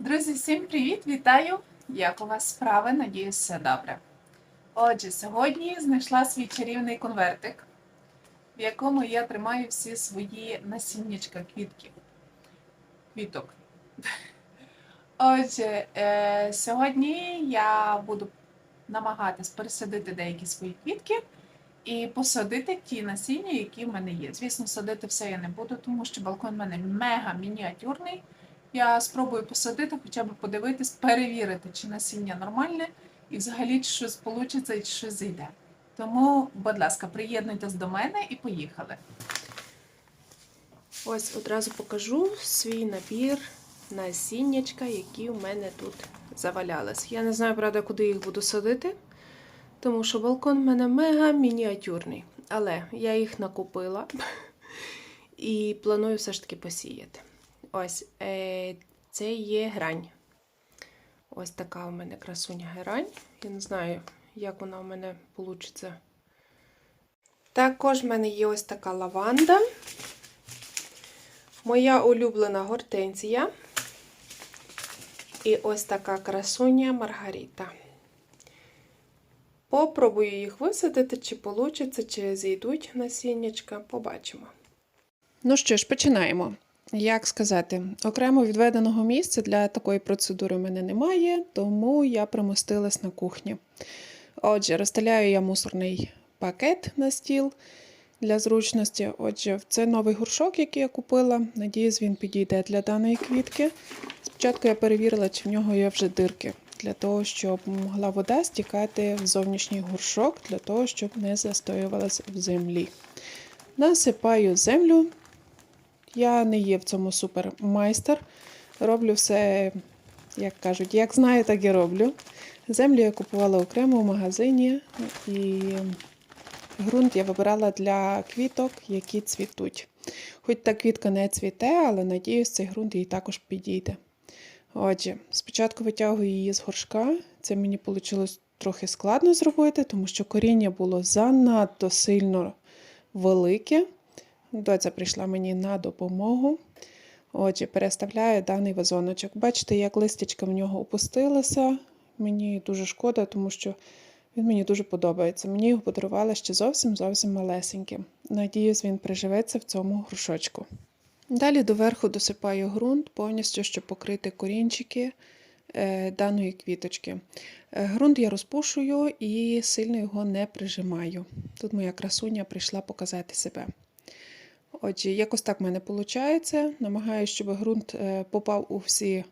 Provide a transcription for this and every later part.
Друзі, всім привіт! Вітаю! Як у вас справи? Надіюсь, все добре. Отже, сьогодні знайшла свій чарівний конвертик, в якому я тримаю всі свої насіннячка квітків. Квіток. Отже, е, сьогодні я буду намагатись пересадити деякі свої квітки і посадити ті насіння, які в мене є. Звісно, садити все я не буду, тому що балкон в мене мега мініатюрний. Я спробую посадити, хоча б подивитись, перевірити, чи насіння нормальне, і взагалі щось вийде і щось зайде. Тому, будь ласка, приєднуйтесь до мене і поїхали. Ось одразу покажу свій набір насіннячка, які у мене тут завалялись. Я не знаю, правда, куди їх буду садити, тому що балкон в мене мега мініатюрний. Але я їх накупила і планую все ж таки посіяти. Ось е, це є грань. Ось така у мене красуня герань. Я не знаю, як вона у мене вийде. Також в мене є ось така лаванда. Моя улюблена гортензія. І ось така красуня Маргарита. Попробую їх висадити, чи вийде, чи зійдуть насіннячка. Побачимо. Ну що ж, починаємо. Як сказати, окремо відведеного місця для такої процедури в мене немає, тому я примостилась на кухні. Отже, розстеляю я мусорний пакет на стіл для зручності. Отже, це новий горшок, який я купила. Надіюсь, він підійде для даної квітки. Спочатку я перевірила, чи в нього є вже дирки, для того, щоб могла вода стікати в зовнішній горшок, для того, щоб не застоювалася в землі. Насипаю землю. Я не є в цьому супермайстер. Роблю все, як кажуть, як знаю, так і роблю. Землю я купувала окремо в магазині і ґрунт я вибирала для квіток, які цвітуть. Хоч та квітка не цвіте, але надіюсь, цей ґрунт їй також підійде. Отже, спочатку витягую її з горшка. Це мені вийшло трохи складно зробити, тому що коріння було занадто сильно велике. Доця прийшла мені на допомогу. Отже, переставляю даний вазоночок. Бачите, як листячка в нього опустилася. Мені дуже шкода, тому що він мені дуже подобається. Мені його подарували ще зовсім зовсім малесеньким. Надіюсь, він приживеться в цьому грушочку. Далі доверху досипаю ґрунт повністю, щоб покрити корінчики е, даної квіточки. Е, ґрунт я розпушую і сильно його не прижимаю. Тут моя красуня прийшла показати себе. Отже, якось так в мене виходить. Намагаюся, щоб ґрунт е, попав у всі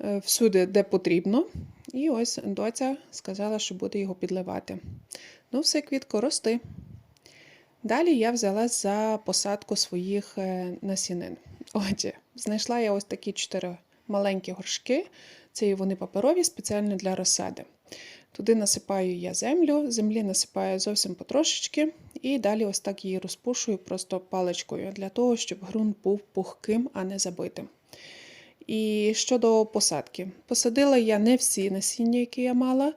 е, всюди, де потрібно. І ось доця сказала, що буде його підливати. Ну, все, квітко, рости. Далі я взялась за посадку своїх е, насінин. Отже, знайшла я ось такі чотири маленькі горшки. Це вони паперові, спеціально для розсади. Туди насипаю я землю, землі насипаю зовсім потрошечки, і далі ось так її розпушую просто паличкою, для того, щоб ґрунт був пухким, а не забитим. І щодо посадки, посадила я не всі насіння, які я мала,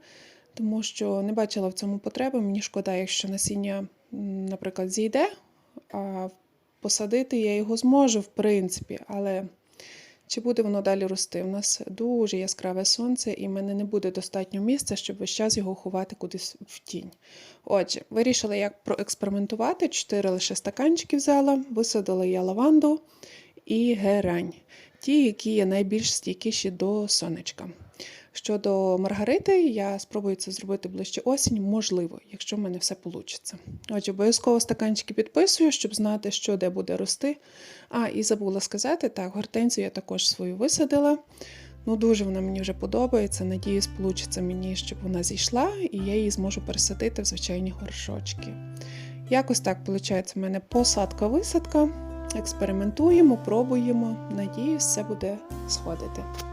тому що не бачила в цьому потреби. Мені шкода, якщо насіння, наприклад, зійде, а посадити я його зможу, в принципі, але чи буде воно далі рости? У нас дуже яскраве сонце, і в мене не буде достатньо місця, щоб весь час його ховати кудись в тінь. Отже, вирішила, як проекспериментувати. Чотири лише стаканчики взяла, висадила я лаванду і герань. Ті, які є найбільш стійкіші до сонечка. Щодо Маргарити, я спробую це зробити ближче осінь, можливо, якщо в мене все вийде. Отже, обов'язково стаканчики підписую, щоб знати, що де буде рости. А, і забула сказати, так, гортензію я також свою висадила. Ну, дуже вона мені вже подобається. Надіюсь, вийде мені, щоб вона зійшла, і я її зможу пересадити в звичайні горшочки. Якось так виходить, у мене посадка-висадка. Експериментуємо, пробуємо. Надіюсь, все буде сходити.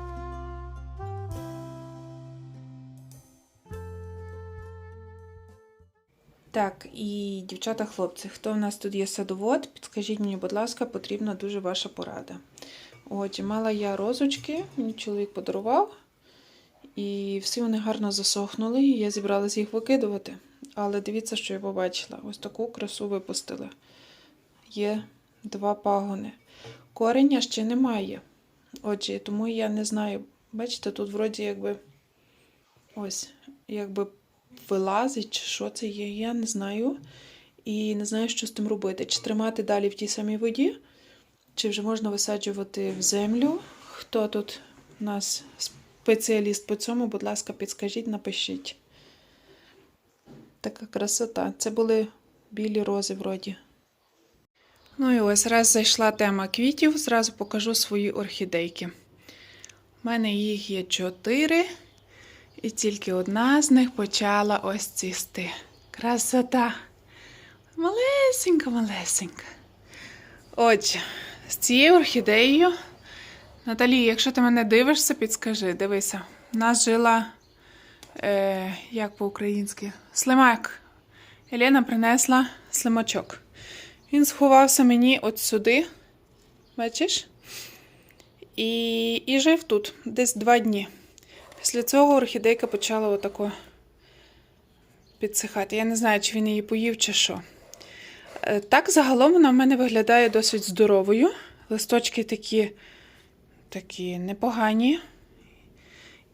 Так, і дівчата-хлопці, хто в нас тут є садовод, підскажіть мені, будь ласка, потрібна дуже ваша порада. Отже, мала я розочки, мені чоловік подарував, і всі вони гарно засохнули, і я зібралася їх викидувати. Але дивіться, що я побачила. Ось таку красу випустили. Є два пагони. Кореня ще немає. Отже, тому я не знаю, Бачите, тут вроді якби ось, якби вилазить, чи що це є, я не знаю. І не знаю, що з тим робити. Чи тримати далі в тій самій воді, чи вже можна висаджувати в землю. Хто тут у нас спеціаліст по цьому, будь ласка, підскажіть, напишіть. Така красота. Це були білі рози вроді. Ну і ось раз зайшла тема квітів, зразу покажу свої орхідейки. У мене їх є чотири, і тільки одна з них почала ось цвісти. Красота! Малесенька, малесенька. Отже, з цією орхідеєю. Наталі, якщо ти мене дивишся, підскажи, дивися. У нас жила, е, як по-українськи, слимак. Елена принесла слимачок. Він сховався мені от сюди. Бачиш? І, і жив тут десь два дні. Після цього орхідейка почала отако підсихати. Я не знаю, чи він її поїв, чи що. Е, Так, загалом вона в мене виглядає досить здоровою. Листочки такі, такі непогані.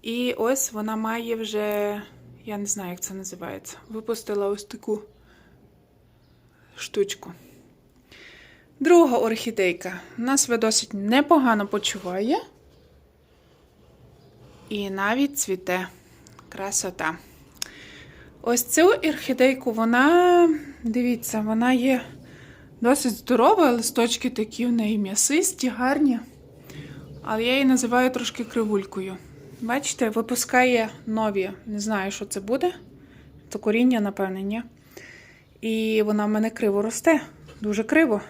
І ось вона має вже, я не знаю, як це називається. Випустила ось таку штучку. Друга орхідейка вона себе досить непогано почуває. І навіть цвіте красота. Ось цю орхідейку, вона, дивіться, вона є досить здорова, листочки такі в неї м'ясисті, гарні. Але я її називаю трошки кривулькою. Бачите, випускає нові, не знаю, що це буде. То коріння, напевне, ні. І вона в мене криво росте, дуже криво.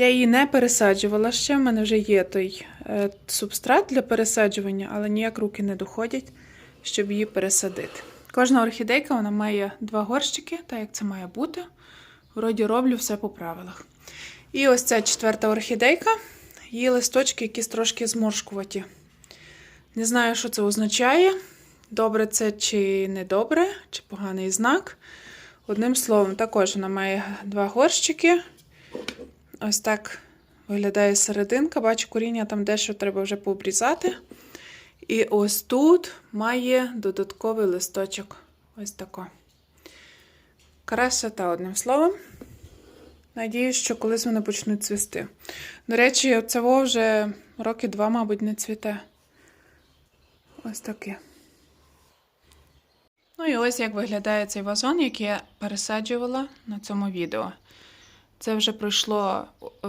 Я її не пересаджувала ще. В мене вже є той е, субстрат для пересаджування, але ніяк руки не доходять, щоб її пересадити. Кожна орхідейка вона має два горщики, так як це має бути. Вроді роблю все по правилах. І ось ця четверта орхідейка. Її листочки якісь трошки зморшкуваті. Не знаю, що це означає. Добре це чи не добре, чи поганий знак. Одним словом, також вона має два горщики. Ось так виглядає серединка. Бачу, коріння там дещо треба вже пообрізати. І ось тут має додатковий листочок. Ось тако. Красота, одним словом. Надіюсь, що колись вони почнуть цвісти. До речі, цього вже роки два, мабуть, не цвіте. Ось таке. Ну і ось як виглядає цей вазон, який я пересаджувала на цьому відео. Це вже пройшло е,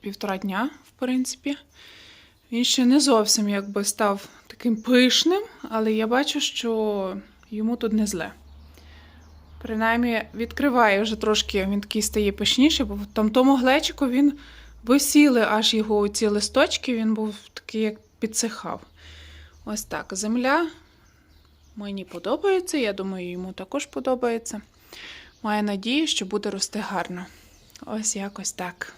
півтора дня, в принципі. Він ще не зовсім якби став таким пишним, але я бачу, що йому тут не зле. Принаймні, відкриває вже трошки, він такий стає пишніший, бо там тому глечику він висіли аж його ці листочки, він був такий, як підсихав. Ось так. Земля мені подобається, я думаю, йому також подобається. Маю надію, що буде рости гарно. Ось якось так.